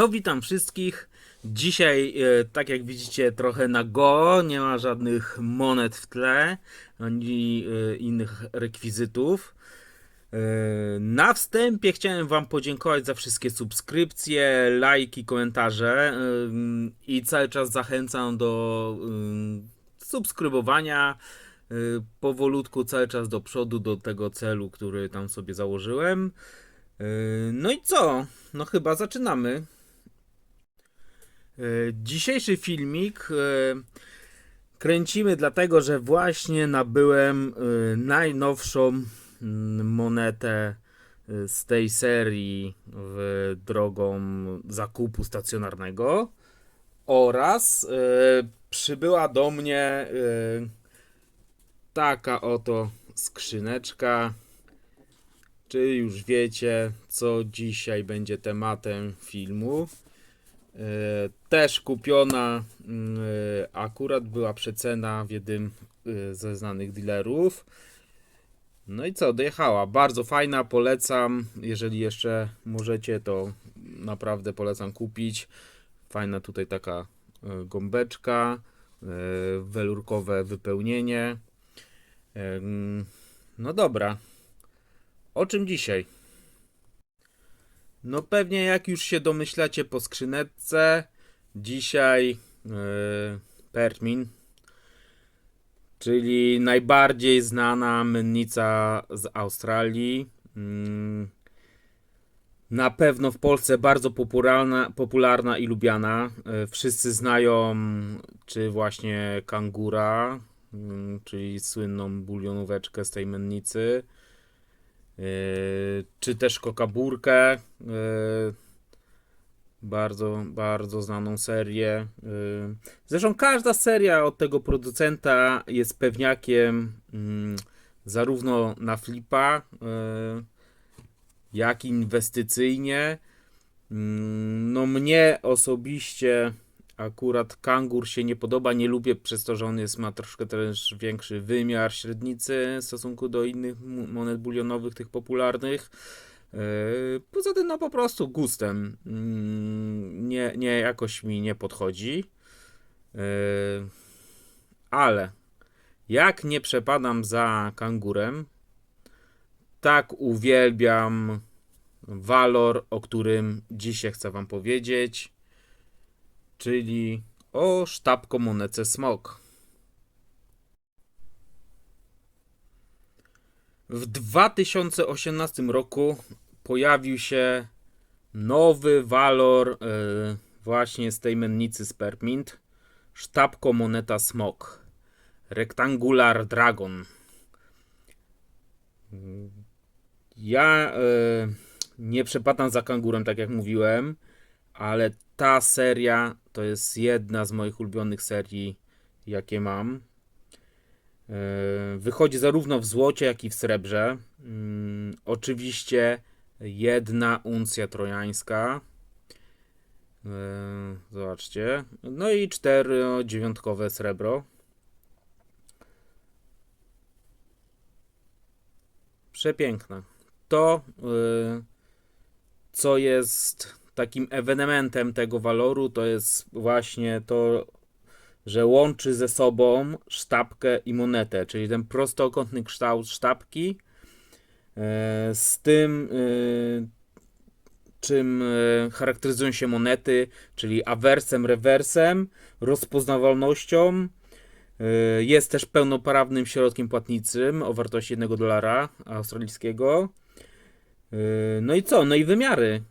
No witam wszystkich. Dzisiaj, e, tak jak widzicie, trochę na go, nie ma żadnych monet w tle, ani e, innych rekwizytów. E, Na wstępie chciałem Wam podziękować za wszystkie subskrypcje, lajki, komentarze i cały czas zachęcam do subskrybowania powolutku, cały czas do przodu, do tego celu, który tam sobie założyłem. No i co? No chyba zaczynamy. E, Dzisiejszy filmik e, kręcimy dlatego, że właśnie nabyłem e, najnowszą mm, monetę z tej serii w drogą zakupu stacjonarnego oraz przybyła do mnie taka oto skrzyneczka czy już wiecie, co dzisiaj będzie tematem filmu? E, Też kupiona, mm, e, akurat była przecena w jednym e, ze znanych dealerów. No i co, dojechała. Bardzo fajna, polecam. Jeżeli jeszcze możecie, to naprawdę polecam kupić. Fajna tutaj taka gąbeczka, welurkowe wypełnienie. Mm, No dobra, o czym dzisiaj? No pewnie jak już się domyślacie po skrzyneczce, dzisiaj yy, Permin, czyli najbardziej znana mennica z Australii. Mm, na pewno w Polsce bardzo popularna, popularna i lubiana. E, Wszyscy znają czy właśnie kangura, mm, czyli słynną bulionóweczkę z tej mennicy. Yy, czy też kokaburkę. Yy, bardzo, bardzo znaną serię. Yy, Zresztą każda seria od tego producenta jest pewniakiem mm, zarówno na flipa, jak inwestycyjnie. Mm, No mnie osobiście akurat kangur się nie podoba, nie lubię przez to, że on jest, ma troszkę też większy wymiar średnicy w stosunku do innych monet bulionowych, tych popularnych. Yy, Poza tym, no po prostu gustem. Mm, Nie, nie jakoś mi nie podchodzi. Yy, Ale jak nie przepadam za kangurem, tak uwielbiam walor, o którym dzisiaj chcę Wam powiedzieć czyli o sztabko monece smok. W 2018 roku pojawił się nowy walor e, właśnie z tej mennicy Spermint. Sztabko moneta smok. Rectangular Dragon. Ja e, nie przepadam za kangurem, tak jak mówiłem, ale ta seria to jest jedna z moich ulubionych serii, jakie mam. E, Wychodzi zarówno w złocie, jak i w srebrze. Mm, Oczywiście jedna uncja trojańska. E, Zobaczcie. No i cztery dziewiątkowe srebro. Przepiękne. To, y, co jest takim ewenementem tego waloru, to jest właśnie to, że łączy ze sobą sztabkę i monetę, czyli ten prostokątny kształt sztabki e, z tym, y, czym e, charakteryzują się monety, czyli awersem, rewersem, rozpoznawalnością. E, Jest też pełnoprawnym środkiem płatniczym o wartości 1 dolara australijskiego. Yy, No i co? No i wymiary.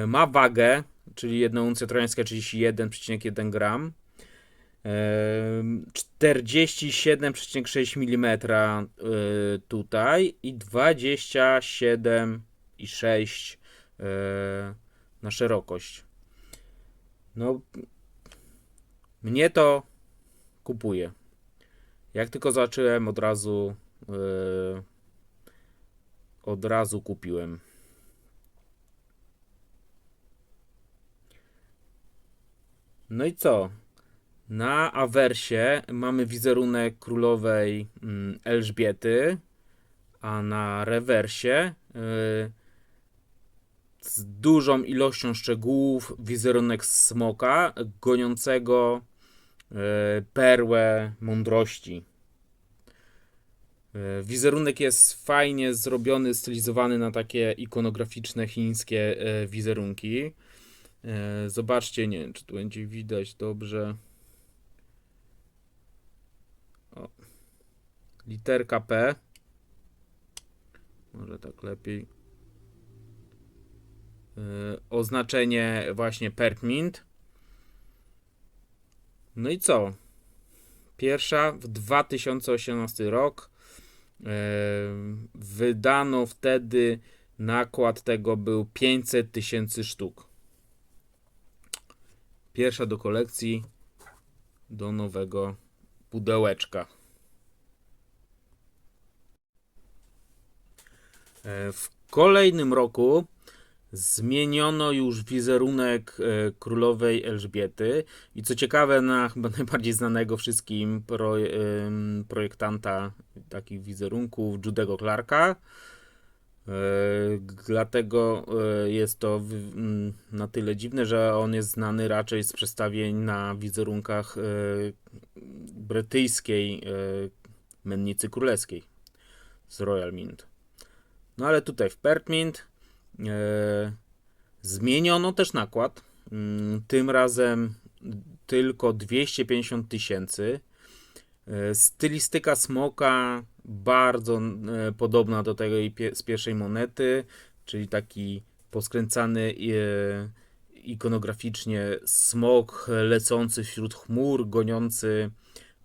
Yy, Ma wagę, czyli jedna uncja trojańska 31,1 gram. Yy, 47,6 mm yy, tutaj i 27,6 yy, na szerokość. No, mnie to kupuje. Jak tylko zobaczyłem, od razu od razu kupiłem. No i co? Na awersie mamy wizerunek królowej mm, Elżbiety, a na rewersie yy, z dużą ilością szczegółów wizerunek smoka goniącego e, perłę mądrości. E, Wizerunek jest fajnie zrobiony, stylizowany na takie ikonograficzne chińskie wizerunki. E, Zobaczcie, nie wiem, czy tu będzie widać dobrze. O. Literka P. Może tak lepiej. E, Oznaczenie właśnie Perkmint. No i co? Pierwsza w 2018 rok. E, Wydano wtedy nakład tego był 500 tysięcy sztuk. Pierwsza do kolekcji do nowego pudełeczka. E, W kolejnym roku zmieniono już wizerunek e, królowej Elżbiety i co ciekawe na chyba najbardziej znanego wszystkim projektanta takich wizerunków Judego Clarka. E, Dlatego e, jest to na tyle dziwne, że on jest znany raczej z przedstawień na wizerunkach e, brytyjskiej mennicy królewskiej z Royal Mint. No ale tutaj w Pertmint zmieniono też nakład. Mm, Tym razem tylko 250 tysięcy. Stylistyka smoka bardzo e, podobna do pie- z pierwszej monety, czyli taki poskręcany e, ikonograficznie smok lecący wśród chmur, goniący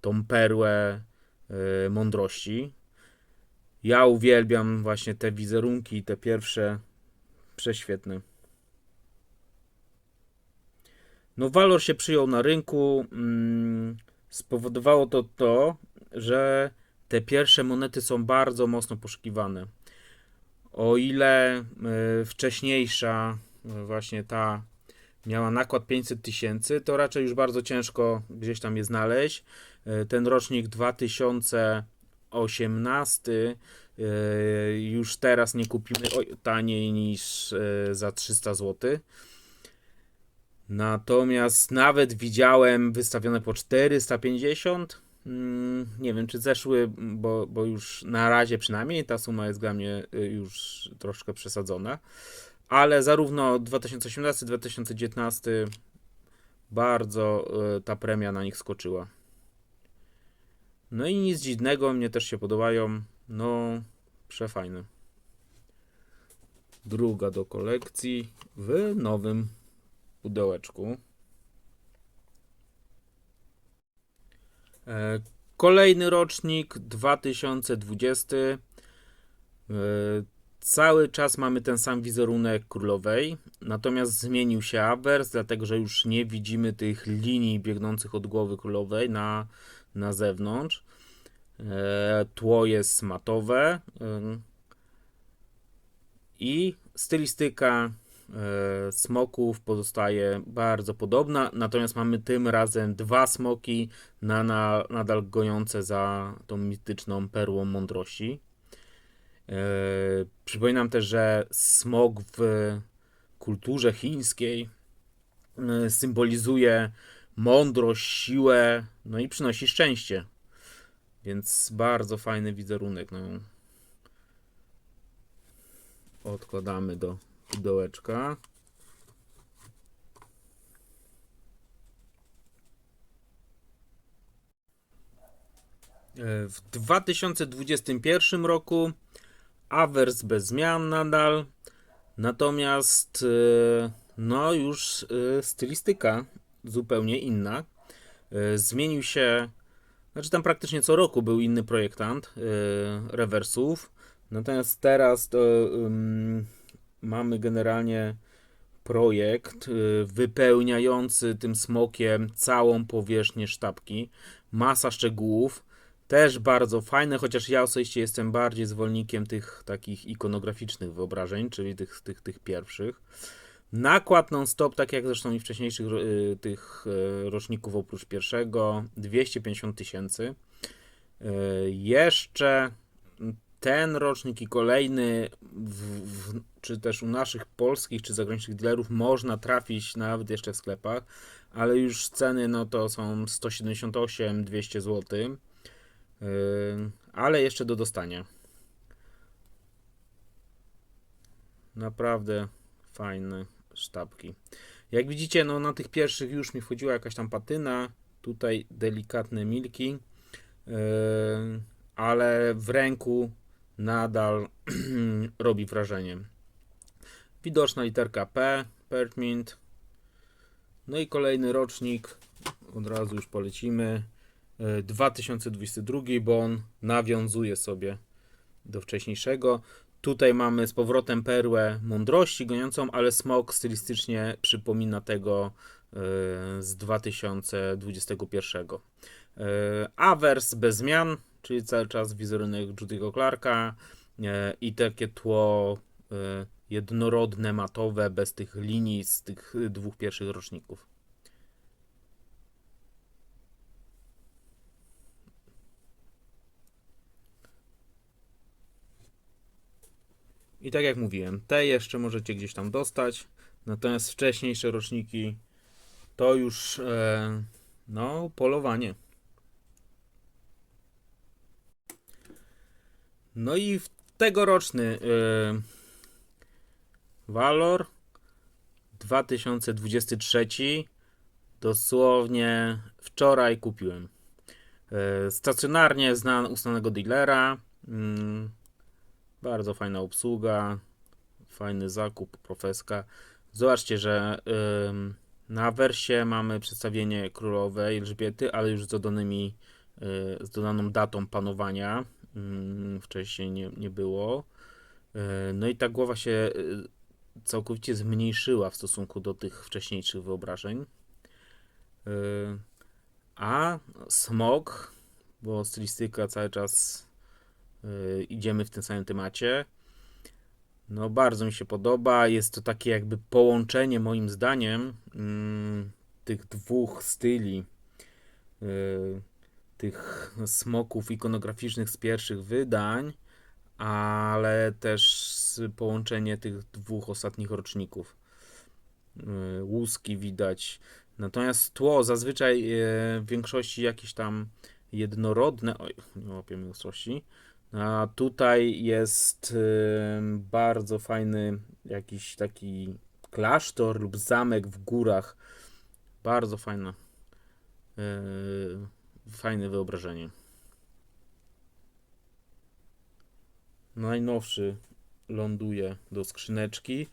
tą perłę e, mądrości. Ja uwielbiam właśnie te wizerunki, te pierwsze, prześwietne. No, walor się przyjął na rynku. Mm, spowodowało to to, że te pierwsze monety są bardzo mocno poszukiwane. O ile y, wcześniejsza, y, właśnie ta miała nakład 500 tysięcy, to raczej już bardzo ciężko gdzieś tam je znaleźć. Y, ten rocznik 2018 y, już teraz nie kupimy taniej niż za 300 zł. Natomiast nawet widziałem wystawione po 450. Mm, Nie wiem, czy zeszły, bo, bo już na razie przynajmniej ta suma jest dla mnie y, już troszkę przesadzona. Ale zarówno 2018-2019 bardzo y, ta premia na nich skoczyła. No i nic dziwnego, mnie też się podobają. No, przefajne. Druga do kolekcji w nowym pudełeczku. Kolejny rocznik 2020. E, Cały czas mamy ten sam wizerunek królowej, natomiast zmienił się awers, dlatego że już nie widzimy tych linii biegnących od głowy królowej na, na zewnątrz. E, Tło jest matowe e, i stylistyka e, smoków pozostaje bardzo podobna, natomiast mamy tym razem dwa smoki na, na, nadal gojące za tą mityczną perłą mądrości. E, przypominam też, że smok w kulturze chińskiej e, symbolizuje mądrość, siłę, no i przynosi szczęście. Więc bardzo fajny wizerunek. No. Odkładamy do pudełeczka. E, W 2021 roku awers bez zmian nadal, natomiast e, no już e, stylistyka zupełnie inna. Zmienił się, znaczy tam praktycznie co roku był inny projektant rewersów, natomiast teraz to mamy generalnie projekt y, wypełniający tym smokiem całą powierzchnię sztabki. Masa szczegółów, też bardzo fajne, chociaż ja osobiście jestem bardziej zwolennikiem tych takich ikonograficznych wyobrażeń, czyli tych, tych, tych pierwszych. Nakład non-stop, tak jak zresztą i wcześniejszych y, tych y, roczników oprócz pierwszego, 250 tysięcy. Jeszcze ten rocznik i kolejny, w, w, czy też u naszych polskich czy zagranicznych dealerów można trafić nawet jeszcze w sklepach, ale już ceny no to są 178-200 zł. Yy, ale jeszcze do dostania. Naprawdę fajne sztabki. Jak widzicie, no na tych pierwszych już mi wchodziła jakaś tam patyna. Tutaj delikatne milki. Yy, ale w ręku nadal robi wrażenie. Widoczna literka P, Pertmint. No i kolejny rocznik. Od razu już polecimy. Yy, 2022, bo on nawiązuje sobie do wcześniejszego. Tutaj mamy z powrotem perłę mądrości goniącą, ale smok stylistycznie przypomina tego yy, z 2021. Yy, Avers bez zmian, czyli cały czas wizerunek Judy'ego Clarka yy, i takie tło yy, jednorodne, matowe, bez tych linii z tych dwóch pierwszych roczników. I tak jak mówiłem, te jeszcze możecie gdzieś tam dostać, natomiast wcześniejsze roczniki to już e, no polowanie. No i tegoroczny e, Valor 2023 dosłownie wczoraj kupiłem. E, stacjonarnie znan, uznanego dealera. Mm, bardzo fajna obsługa, fajny zakup, profeska. Zobaczcie, że ym, na wersie mamy przedstawienie królowej Elżbiety, ale już z dodanymi, y, z dodaną datą panowania. Ym, wcześniej nie, nie było. Y, no i ta głowa się y, całkowicie zmniejszyła w stosunku do tych wcześniejszych wyobrażeń. Y, a smog, bo stylistyka cały czas idziemy w tym samym temacie. No, bardzo mi się podoba. Jest to takie jakby połączenie, moim zdaniem, mm, tych dwóch styli. Tych smoków ikonograficznych z pierwszych wydań, ale też połączenie tych dwóch ostatnich roczników. Y, łuski widać. Natomiast tło zazwyczaj y, w większości jakieś tam jednorodne. Oj, nie łapiemy ostrości. A tutaj jest y, bardzo fajny jakiś taki klasztor lub zamek w górach. Bardzo fajne. Fajne wyobrażenie. Najnowszy ląduje do skrzyneczki.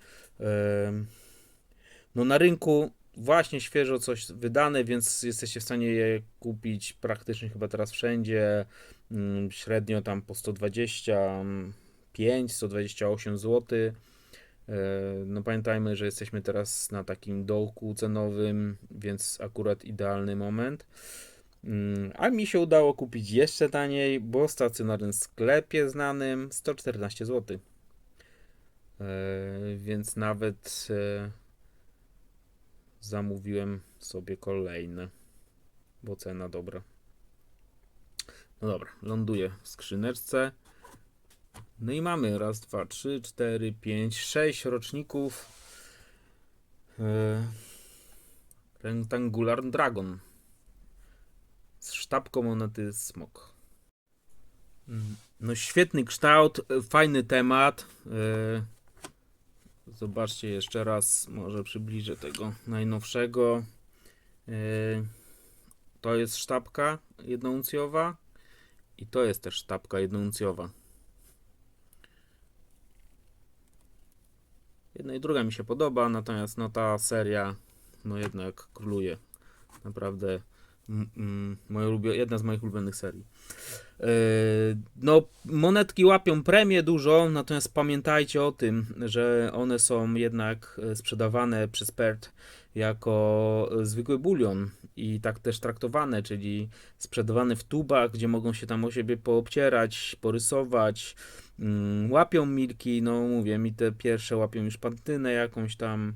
No na rynku właśnie świeżo coś wydane, więc jesteście w stanie je kupić praktycznie chyba teraz wszędzie. Mm, Średnio tam po 125, 128 zł. No pamiętajmy, że jesteśmy teraz na takim dołku cenowym, więc akurat idealny moment. Mm, A mi się udało kupić jeszcze taniej, bo w stacjonarnym sklepie znanym 114 zł. Więc nawet e, zamówiłem sobie kolejne, bo cena dobra. No dobra, ląduję w skrzyneczce. No i mamy raz, dwa, trzy, cztery, pięć, sześć roczników. E, Rectangular Dragon. Z sztabką monety smok. Mm, No świetny kształt, e, fajny temat. e, Zobaczcie jeszcze raz, może przybliżę tego najnowszego. E, To jest sztabka jednouncjowa i to jest też sztabka jednouncjowa. Jedna i druga mi się podoba, natomiast no ta seria no jednak króluje. Naprawdę moje ulubio- jedna z moich ulubionych serii. Yy, No, monetki łapią premię dużo, natomiast pamiętajcie o tym, że one są jednak e, sprzedawane przez PERT jako e, zwykły bulion i tak też traktowane, czyli sprzedawane w tubach, gdzie mogą się tam o siebie poobcierać, porysować, mm, łapią milki, no mówię, mi te pierwsze łapią już pantynę jakąś tam.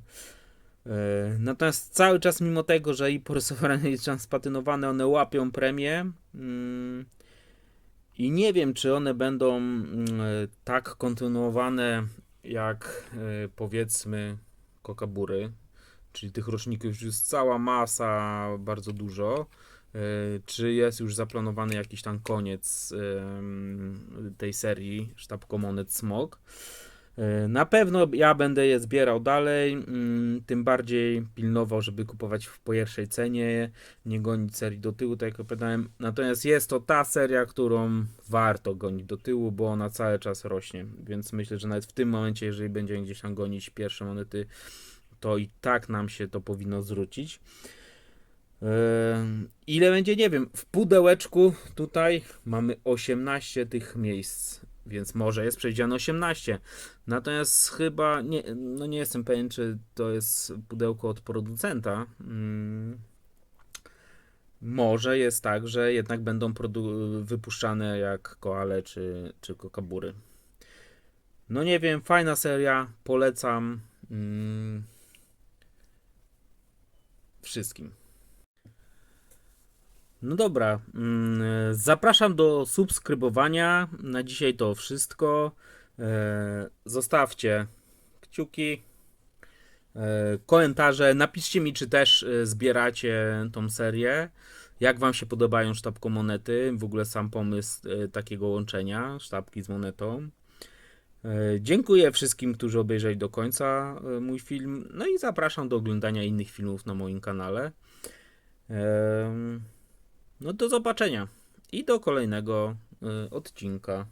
E, Natomiast cały czas, mimo tego, że i porysowane i spatynowane, one łapią premię. mm, I nie wiem, czy one będą mm, tak kontynuowane jak e, powiedzmy Kokabury, czyli tych roczników już jest cała masa, bardzo dużo. E, Czy jest już zaplanowany jakiś tam koniec tej serii Sztab Komonet Smog? E, Na pewno ja będę je zbierał dalej, mm, tym bardziej pilnował, żeby kupować w pierwszej cenie, nie gonić serii do tyłu, tak jak opowiadałem. Natomiast jest to ta seria, którą warto gonić do tyłu, bo ona cały czas rośnie, więc myślę, że nawet w tym momencie, jeżeli będziemy gdzieś tam gonić pierwsze monety, to i tak nam się to powinno zwrócić. Em, Ile będzie, nie wiem. W pudełeczku tutaj mamy 18 tych miejsc, więc może jest przejdziane 18. Natomiast chyba nie, no nie jestem pewien, czy to jest pudełko od producenta. Mm. Może jest tak, że jednak będą wypuszczane jak koale czy, czy kokabury. No nie wiem, fajna seria, polecam mm, wszystkim. No dobra, mm, zapraszam do subskrybowania. Na dzisiaj to wszystko. E, Zostawcie kciuki, e, komentarze. Napiszcie mi, czy też e, zbieracie tą serię. Jak Wam się podobają sztabko monety? W ogóle sam pomysł takiego łączenia sztabki z monetą. Dziękuję wszystkim, którzy obejrzeli do końca mój film. No i zapraszam do oglądania innych filmów na moim kanale. Em, No do zobaczenia i do kolejnego e, odcinka.